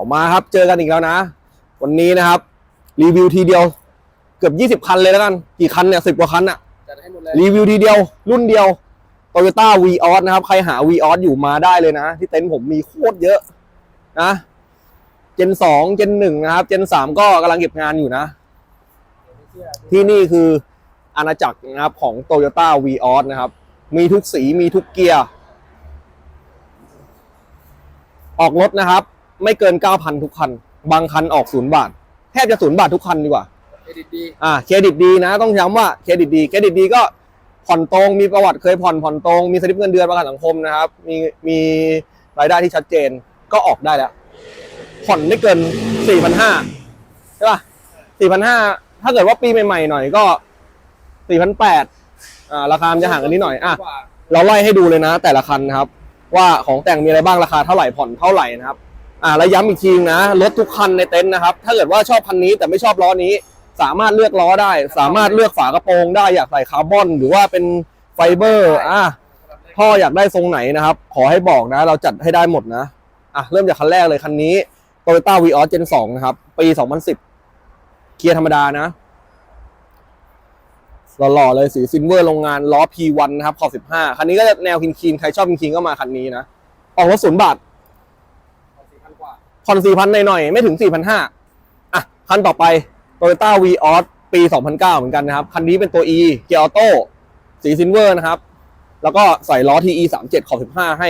เอามาครับ เจอกันอีกแล้วนะ วันนี้นะครับ รีวิวทีเดียว เกือบ 20 คันเลยแล้วกัน กี่คันเนี่ยสิบกว่าคันอะจัดให้หมดเลยรีวิวทีเดียว รุ่นเดียว Toyota v ีออสนะครับ ใครหา v ีออสอยู่มาได้เลยนะ ที่เต็นท์ผมมีโคตรเยอะนะเจนสองเจนหนึ่งนะครับ เจนสามก็กำลังเก็บงานอยู่นะ ที่นี่คืออาณาจักรนะครับของ Toyota v ีออสนะครับ มีทุกสีมีทุกเกียร์ ออกรถนะครับ ไม่เกิน 9,000 ทุกคัน บางคันออกศูนย์บาท แทบจะศูนย์บาททุกคันดีกว่าเครดิตดีอ่าเครดิตดีนะ ต้องย้ำว่าเครดิตดีเครดิตดีก็ผ่อนตรงมีประวัติเคยผ่อนผ่อนตรงมีสลิปเงินเดือนประกันสังคมนะครับ มีมีรายได้ที่ชัดเจนก็ออกได้แล้ว ผ่อนไม่เกิน 4,500ใช่ป่ะ4,500 ถ้าเกิดว่าปีใหม่ๆหน่อยก็4,800อ่าราคามันจะห่างกันนิดหน่อยอะกว่าเราไล่ให้ดูเลยนะ แต่ละคันนะครับ ว่าของแต่งมีอะไรบ้างราคาเท่าไหร่ผ่อนเท่าไหร่นะครับ อ่าแล้วย้ำอีกทีนะรถทุกคันในเต็นท์นะครับ ถ้าเกิดว่าชอบคันนี้แต่ไม่ชอบล้อนี้ สามารถเลือกล้อได้ สามารถเลือกฝากระโปรงได้อยากใส่คาร์บอน หรือว่าเป็นไฟเบอร์อ่าพ่ออยากได้ทรงไหนนะครับ ขอให้บอกนะ เราจัดให้ได้หมดนะอะเริ่มจากคันแรกเลยคันนี้ Toyota v ีออส Gen 2 นะครับ ปี 2010 เกียร์ธรรมดานะหล่อๆเลยสีซิลเวอร์โรงงานล้อ P1 นะครับขอบ 15 คันนี้ก็จะแนวคินคีนใครชอบคินคีนก็มาคันนี้นะ ออกรถศูนย์บาท กว่าผ่อน4,000หน่อยๆ ไม่ถึง4,500อะ คันต่อไป Toyota v ีออสปี2009เหมือนกันนะครับ คันนี้เป็นตัว E เกียร์ออโต้สีซิลเวอร์นะครับ แล้วก็ใส่ล้อ TE 37ขอบ15ให้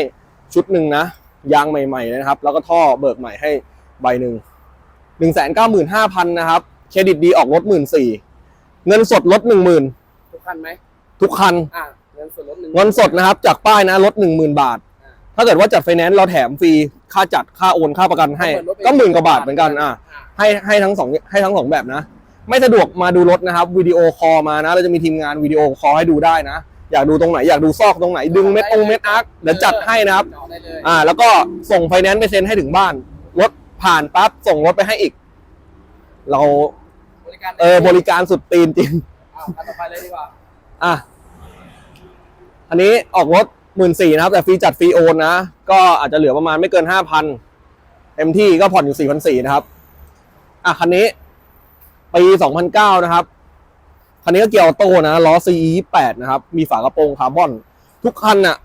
ชุดหนึ่งนะ ยางใหม่ๆนะครับ แล้วก็ท่อเบิกใหม่ให้ใบหนึ่ง195,000นะครับ เครดิตดีออกรถ14,000เงินสดลด10,000ทุกคันไหมทุกคันอ่าเงินส่วนลดหนึ่งเงินสดนะครับ จากป้ายนะลดหนึ่งหมื่นบาท ถ้าเกิดว่าจัดไฟแนนซ์เราแถมฟรี ค่าจัดค่าโอนค่าประกันให้ ก็หมื่นกว่าบาทเหมือนกันอะให้ให้ทั้งสองให้ทั้งสองแบบนะ ไม่สะดวกมาดูรถนะครับวิดีโอคอลมานะ เราจะมีทีมงานวิดีโอคอลให้ดูได้นะ อยากดูตรงไหนอยากดูซอกตรงไหน ดึงเม็ดองเม็ดอาร์คเดี๋ยวจัดให้นะครับจอดได้เลยอ่า แล้วก็ส่งไฟแนนซ์ไปเซ็นให้ถึงบ้านรถผ่านปั๊บส่งรถไปให้อีก เราบริการเออบริการสุดตีนจริงอ่าคันต่อไปเลยดีกว่าอะอันนี้ออกรถ หมื่นสี่นะครับแต่ฟรีจัดฟรีโอนนะ ก็อาจจะเหลือประมาณไม่เกินห้าพันเต็มที่ก็ผ่อนอยู่สี่พันสี่นะครับ อะคันนี้ปีสองพันเก้านะครับ คันนี้ก็เกียร์ออโต้นะล้อ CE ยี่แปดนะครับ มีฝากระโปรงคาร์บอน ทุกคันน่ะ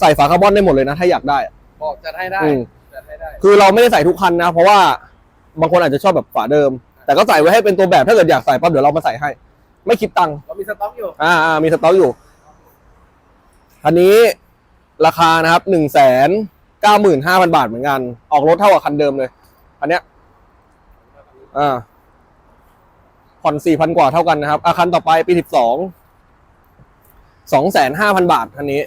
ใส่ฝาคาร์บอนได้หมดเลยนะ ถ้าอยากได้บอกจัดให้ได้อืมจัดให้ได้ คือเราไม่ได้ใส่ทุกคันนะ เพราะว่าบางคนอาจจะชอบแบบฝาเดิม แต่ก็ใส่ไว้ให้เป็นตัวแบบถ้าเกิดอยากใส่ปั๊บเดี๋ยวเรามาใส่ให้ ไม่คิดตังค์ เรามีสต็อกอยู่ อ่าอ่ามีสต็อกอยู่ คันนี้ ราคานะครับหนึ่งแสนเก้าหมื่นห้าพันบาทเหมือนกัน ออกรถเท่ากับคันเดิมเลย อันเนี้ยอ่าผ่อนสี่พันกว่าเท่ากันนะครับ อาคันต่อไปปีสิบสองสองแสนห้าพันบาทคันนี้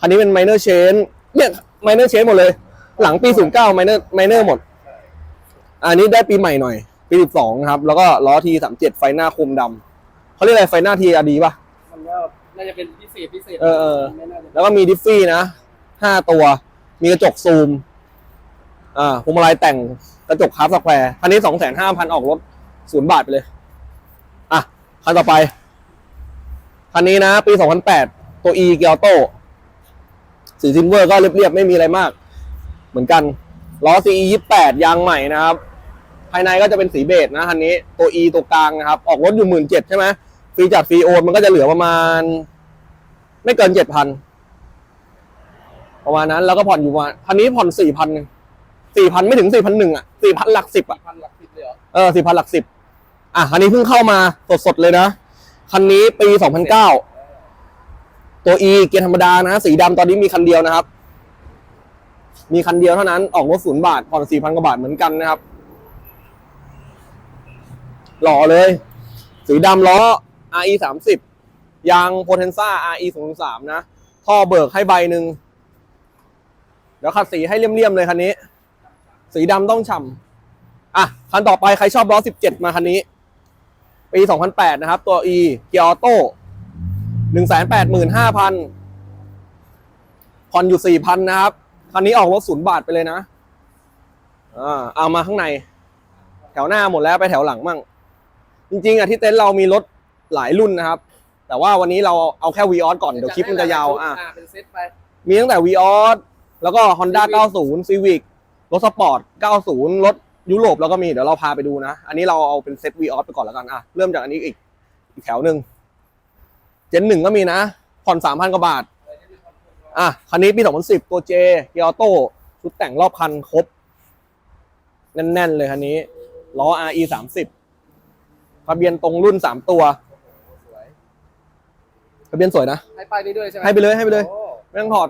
คันนี้เป็นไมเนอร์เชนเนี่ยไมเนอร์เชนหมดเลย หลังปีศูนย์เก้าไมเนอร์ไมเนอร์หมด อันนี้ได้ปีใหม่หน่อย ปีสิบสองครับ แล้วก็ล้อทีสามเจ็ดไฟหน้าคมดำเขาเรียกอะไรไฟหน้าทีอาดีป่ะ มันก็ น่าจะเป็นพิเศษพิเศษเออเออ ไม่น่าจะแล้วก็มีดิฟฟี่นะห้าตัว มีกระจกซูม อ่าพวงมาลัยแต่งกระจกคาร์บสแควร์คันนี้สองแสนห้าพันออกรถศูนย์บาทไปเลย อะ คันต่อไป คันนี้นะปีสองพันแปดตัว E เกียร์โต้สีซิลเวอร์ก็เรียบๆ ไม่มีอะไรมาก เหมือนกัน ล้อ CE ยี่แปดยางใหม่นะครับ ภายในก็จะเป็นสีเบจนะคันนี้ ตัว E ตัวกลางนะครับ ออกรถอยู่หมื่นเจ็ดใช่ไหม ฟรีจัดฟรีโอนมันก็จะเหลือประมาณ ไม่เกินเจ็ดพันประมาณนั้น แล้วก็ผ่อนอยู่ประมาณคันนี้ผ่อนสี่พันสี่พันไม่ถึงสี่พันหนึ่งอะสี่พันหลักสิบอะพันหลักสิบเลยเหรอเออสี่พันหลักสิบอะคันนี้เพิ่งเข้ามาสดๆเลยนะคันนี้ปีสองพันเก้าตัว E เกียร์ธรรมดานะ สีดำตอนนี้มีคันเดียวนะครับ มีคันเดียวเท่านั้นออกรถศูนย์บาทผ่อนสี่พันกว่าบาทเหมือนกันนะครับ หล่อเลย สีดำล้อ RE สามสิบยาง Potenza RE ศูนย์สามนะ ท่อเบิกให้ใบหนึ่งเดี๋ยวขัดสีให้เลี่ยมๆเลยคันนี้ สีดำต้องฉ่ำอะ คันต่อไปใครชอบล้อ 17 มาคันนี้ ปี 2008 นะครับ ตัว E เกียร์ออโต้185,000ผ่อนอยู่4,000นะครับ คันนี้ออกรถศูนย์บาทไปเลยนะ อ่า เอามาข้างใน แถวหน้าหมดแล้วไปแถวหลังมั่ง จริง ๆอะที่เต็นท์เรามีรถ หลายรุ่นนะครับ แต่ว่าวันนี้เราเอาแค่ v ีออสก่อน เดี๋ยวคลิปมันจะยาวอะเป็นเซตไป มีตั้งแต่ v ีออสแล้วก็ Honda 90 Civic รถสปอร์ต 90 รถยุโรปเราก็มี เดี๋ยวเราพาไปดูนะ อันนี้เราเอาเป็นเซตวีออสไปก่อนแล้วกันอะเริ่มจากอันนี้อีกอีกแถวหนึ่งเจนหนึ่งก็มีนะ ผ่อน3,000กว่าบาท อะ คันนี้ปี2010ตัวเจเกียร์ออโต้ชุดแต่งรอบคันครบ แน่น ๆ เลยคันนี้ ล้อ RE 30ทะเบียนตรงรุ่น3ตัวสวย ทะเบียนสวยนะ ให้ป้ายนี้ด้วยใช่ไหมให้ไปเลยให้ไปเลย โอ้ไม่ต้องถอด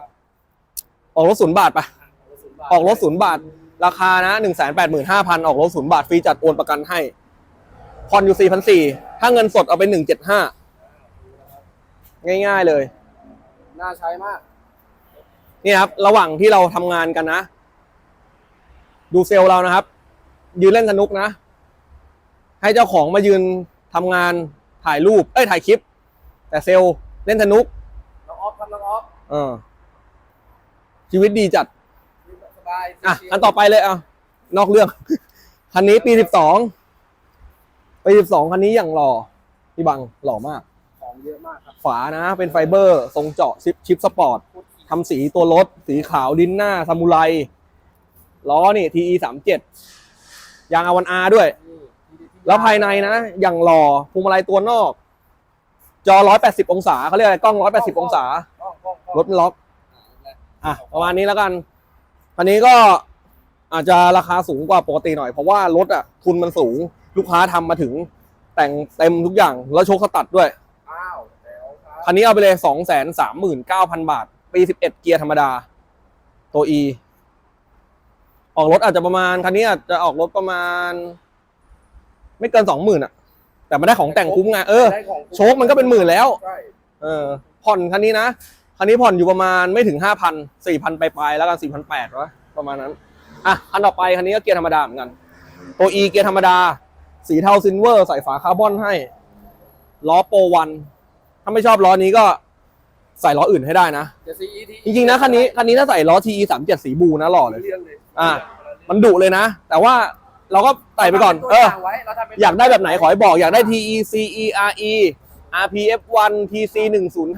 ออกรถศูนย์บาทไปศูนย์บาทออกรถศูนย์บาท ราคานะหนึ่งแสนแปดหมื่นห้าพันออกรถศูนย์บาท ฟรีจัดโอนประกันให้ผ่อนอยู่สี่พันสี่ถ้าเงินสดเอาไปหนึ่งเจ็ดห้าง่าย ๆเลย น่าใช้มาก นี่ครับ ระหว่างที่เราทำงานกันนะ ดูเซลล์เรานะครับ ยืนเล่นสนุกนะ ให้เจ้าของมายืนทำงานถ่ายรูป เอ้ยถ่ายคลิป แต่เซลล์ เล่นสนุกน้องออฟครับน้องออฟเออ ชีวิตดีจัด สบายอะชิวๆอันต่อไปเลยอะนอกเรื่อง คันนี้ปีสิบสองปีสิบสองคันนี้อย่างหล่อพี่บังหล่อมาก ของเยอะมากครับฝานะ เป็นไฟเบอร์ ทรงเจาะชิปชิปสปอร์ตพูดทีทำสีตัวรถ สีขาวดินหน้าซามูไรล้อนี่ TE สามเจ็ดยางอวันอาด้วยนี่ทีดีที่แล้วภายในนะ อย่างหล่อพวงมาลัยตัวนอก จอ 180 องศาเขาเรียกอะไรกล้อง 180 องศากล้องกล้องกล้องรถมันล็อกอะอะประมาณนี้แล้วกันอันนี้ก็อาจจะราคาสูงกว่าปกติหน่อย เพราะว่ารถอะทุนมันสูงลูกค้าทำมาถึง แต่งเต็มทุกอย่างแล้วโชคสตัดด้วยอ้าวแล้วครับคันนี้เอาไปเลย2 3 9 0 0 0บาท ปี11เกียร์ธรรมดา ตัว E ออกรถอาจจะประมาณ คันนี้อาจจะออกรถประมาณ ไม่เกิน20,000อะ แต่มันได้ของแต่งคุ้มไงเออ ได้ของโชคมันก็เป็นหมื่นแล้ว ใช่เออ ผ่อนคันนี้นะ คันนี้ผ่อนอยู่ประมาณไม่ถึงห้าพันสี่พันปลายๆแล้วกันสี่พันแปดวะประมาณนั้น อะ คันต่อไปคันนี้ก็เกียร์ธรรมดาเหมือนกัน ตัว E เกียร์ธรรมดา สีเทาซิลเวอร์ ใส่ฝาคาร์บอนให้ ล้อโปรวัน ถ้าไม่ชอบล้อนี้ก็ใส่ล้ออื่นให้ได้นะเดี๋ยว CET จริงๆนะคันนี้คันนี้ถ้าใส่ล้อ TE สามเจ็ดสีบูนะหล่อเลย เรื่องเลยอะ มันดุเลยนะ แต่ว่า เราก็ใส่ไปก่อน เออราทำป็นตัวย่างไว้เราทำเป็นอยากได้แบบไหนขอให้บอก อยากได้ TE CE RE RPF1 TC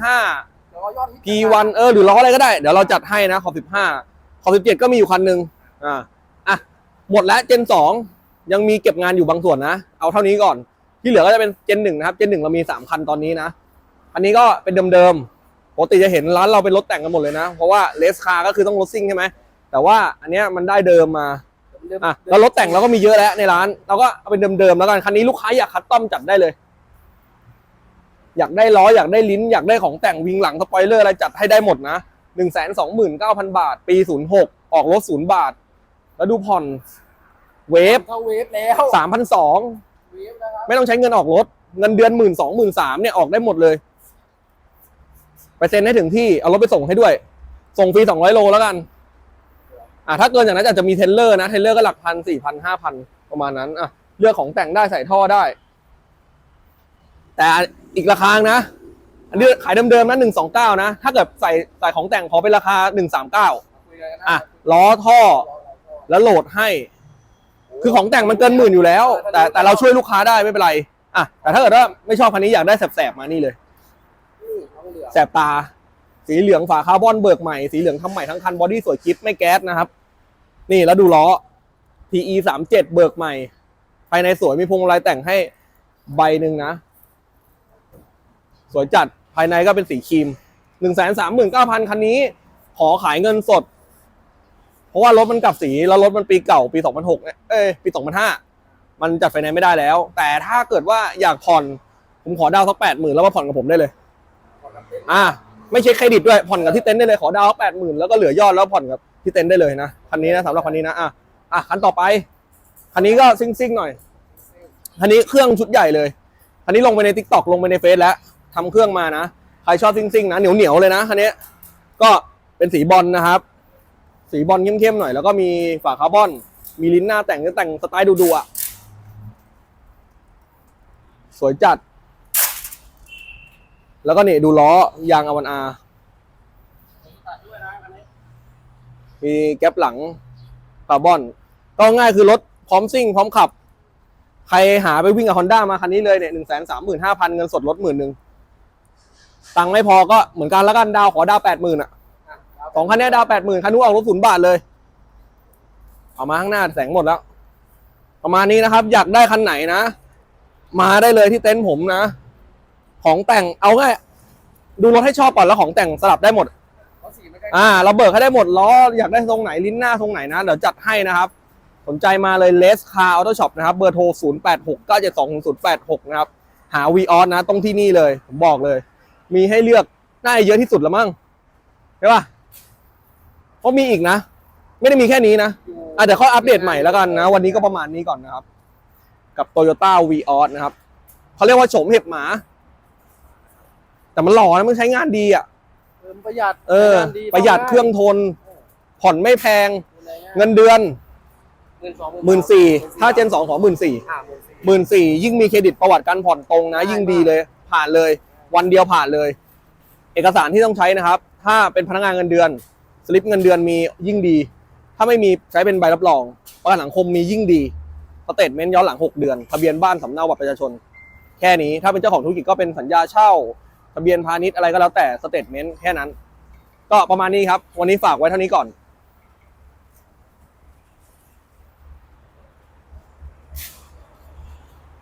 105แล้วก็ยอดฮิต P1 เออ หรือล้ออะไรก็ได้ เดี๋ยวเราจัดให้นะ ขอบ15 ขอบ17 ก็มีอยู่คันหนึ่งอ่า อะ หมดแล้วเจน2 ยังมีเก็บงานอยู่บางส่วนนะ เอาเท่านี้ก่อน ที่เหลือก็จะเป็นเจน1นะครับ เจน1เรามี 3 คันตอนนี้นะ อันนี้ก็เป็นเดิมๆ ปกติจะเห็นร้านเราเป็นรถแต่งกันหมดเลยนะ เพราะว่าเลสคาร์ก็คือต้องรถซิ่งใช่ไหม แต่ว่าอันเนี้ยมันได้เดิมมา อะแล้วรถแต่งเราก็มีเยอะแล้วในร้าน เราก็เอาเป็นเดิมๆแล้วกันคันนี้ลูกค้าอยากคัดต้อมจัดได้เลย อยากได้ล้ออยากได้ลิ้น อยากได้ของแต่งวิงหลังสปอยเลอร์อะไรจัดให้ได้หมดนะหนึ่งแสนสองหมื่นเก้าพันบาท ปีศูนย์หกออกรถศูนย์บาท แล้วดูผ่อนเวฟเข้าเวฟแล้วสามพันสองเวฟนะครับไม่ต้องใช้เงินออกรถ เงินเดือนหมื่นสองหมื่นสามเนี่ยออกได้หมดเลย ไปเซ็นให้ถึงที่เอารถไปส่งให้ด้วย ส่งฟรีสองร้อยโลแล้วกัน อะถ้าเกินจากนั้นอาจจะมีเทรลเลอร์นะเทรลเลอร์ก็หลักพันสี่พันห้าพันประมาณนั้นอะเลือกของแต่งได้ใส่ท่อได้ แต่อีกราคานะอันนี้ขายเดิมๆนะหนึ่งสองเก้านะ ถ้าเกิดใส่ใส่ของแต่งขอเป็นราคาหนึ่งสามเก้าอะล้อท่อแล้วโหลดให้ คือของแต่งมันเกินหมื่นอยู่แล้ว แต่แต่เราช่วยลูกค้าได้ไม่เป็นไรอะแต่ถ้าเกิดว่าไม่ชอบคันนี้อยากได้แสบๆมานี่เลยแสบตา สีเหลืองฝาคาร์บอนเบิกใหม่ สีเหลืองทำใหม่ทั้งคันบอดี้สวยกิ๊บไม่แก๊สนะครับ นี่แล้วดูล้อ TE สามเจ็ดเบิกใหม่ ภายในสวยมีพวงมาลัยแต่งให้ใบหนึ่งนะ สวยจัดภายในก็เป็นสีครีมหนึ่งแสนสามหมื่นเก้าพันคันนี้ ขอขายเงินสด เพราะว่ารถมันกลับสี แล้วรถมันปีเก่าปีสองพันหกเอ้ยปีสองพันห้ามันจัดไฟแนนซ์ไม่ได้แล้ว แต่ถ้าเกิดว่าอยากผ่อน ผมขอดาวสักแปดหมื่นแล้วมาผ่อนกับผมได้เลย อ่า ไม่ใช่เครดิตด้วยผ่อนกับที่เต็นท์ได้เลยขอดาวแปดหมื่นแล้วก็เหลือยอดแล้วผ่อนกับ ที่เต็นท์ได้เลยนะคันนี้นะสำหรับคันนี้นะอะอะคันต่อไป คันนี้ก็ซิ่งซิ่งหน่อย คันนี้เครื่องชุดใหญ่เลย คันนี้ลงไปในทิกตอกลงไปในเฟซแล้วทำเครื่องมานะ ใครชอบซิ่งซิ่งนะเหนียวเหนียวเลยนะคันนี้ก็เป็นสีบอลนะครับ สีบอลเข้มๆหน่อย แล้วก็มีฝาคาร์บอน มีลิ้นหน้าแต่งก็แต่งสไตล์ดูๆอะสวยจัด แล้วก็นี่ดูล้อยางอวันอาดด้วยนะอันนี้ มีแก๊ปหลังคาร์บอนก็ง่ายคือรถพร้อมซิ่งพร้อมขับ ใครหาไปวิ่งกับฮอนด้ามาคันนี้เลยเนี่ยหนึ่งแสนสามหมื่นห้าพันเงินสดรถหมื่นหนึ่งตังค์ไม่พอก็เหมือนกันแล้วกันดาวขอดาวแปดหมื่นอะสองคันนี้ดาวแปดหมื่นคันนู้นออกรถศูนย์บาทเลย เอามาข้างหน้าแสงหมดแล้ว ประมาณนี้นะครับ อยากได้คันไหนนะ มาได้เลยที่เต็นท์ผมนะ ของแต่งเอาง่ายดูรถให้ชอบก่อนแล้วของแต่งสลับได้หมด อ่าเราเบิกให้ได้หมดล้ออยากได้ทรงไหนลิ้นหน้าทรงไหนนะ เดี๋ยวจัดให้นะครับ สนใจมาเลยเลสคาร์ออโต้ช็อปนะครับ เบอร์โทร 0 8 6 9 7 2 0 8 6 นะครับ หาวีออสนะต้องที่นี่เลย ผมบอกเลย มีให้เลือกน่าจะเยอะที่สุดแล้วมั้งใช่ป่ะเพราะมีอีกนะ ไม่ได้มีแค่นี้นะอะเดี๋ยวค่อยอัปเดตใหม่แล้วกันนะ วันนี้ก็ประมาณนี้ก่อนนะครับ กับ Toyota v ีออสนะครับเขาเรียกว่าโฉมเห็บหมา แต่มันหล่อนะมันใช้งานดีอะ ประหยัดเออใช้งานประหยัดซ่มเครื่องทน ผ่อนไม่แพงได้เงินเดือนเงินสองหมื่นสี่ถ้าเจนสองขอหมื่นสี่ห้าหมื่นสี่หมื่นสี่ยิ่งมีเครดิตประวัติการผ่อนตรงนะ ยิ่งดีเลย ผ่านเลย วันเดียวผ่านเลย เอกสารที่ต้องใช้นะครับ ถ้าเป็นพนักงานเงินเดือน สลิปเงินเดือนมียิ่งดี ถ้าไม่มีใช้เป็นใบรับรองประกันสังคมมียิ่งดีสเตทเมนต์ย้อนหลัง 6 เดือน ทะเบียนบ้านสำเนาบัตรประชาชน แค่นี้ถ้าเป็นเจ้าของธุรกิจก็เป็นสัญญาเช่า ทะเบียนพาณิชย์อะไรก็แล้วแต่สเตทเมนต์แค่นั้น ก็ประมาณนี้ครับ วันนี้ฝากไว้เท่านี้ก่อน